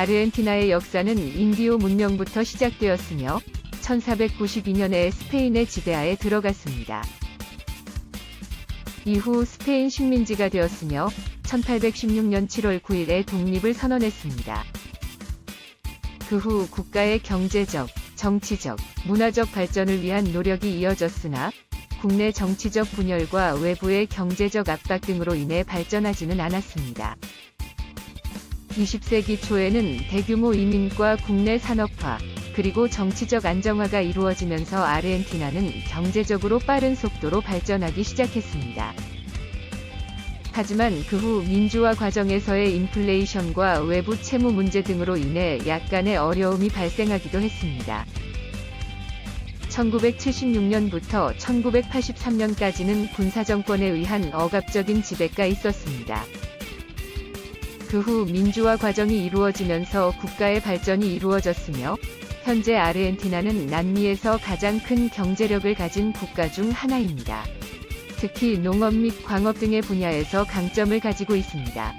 아르헨티나의 역사는 인디오 문명부터 시작되었으며 1492년에 스페인의 지배하에 들어갔습니다. 이후 스페인 식민지가 되었으며 1816년 7월 9일에 독립을 선언했습니다. 그 후 국가의 경제적, 정치적, 문화적 발전을 위한 노력이 이어졌으나 국내 정치적 분열과 외부의 경제적 압박 등으로 인해 발전하지는 않았습니다. 20세기 초에는 대규모 이민과 국내 산업화, 그리고 정치적 안정화가 이루어지면서 아르헨티나는 경제적으로 빠른 속도로 발전하기 시작했습니다. 하지만 그 후 민주화 과정에서의 인플레이션과 외부 채무 문제 등으로 인해 약간의 어려움이 발생하기도 했습니다. 1976년부터 1983년까지는 군사정권에 의한 억압적인 지배가 있었습니다. 그 후 민주화 과정이 이루어지면서 국가의 발전이 이루어졌으며 현재 아르헨티나는 남미에서 가장 큰 경제력을 가진 국가 중 하나입니다. 특히 농업 및 광업 등의 분야에서 강점을 가지고 있습니다.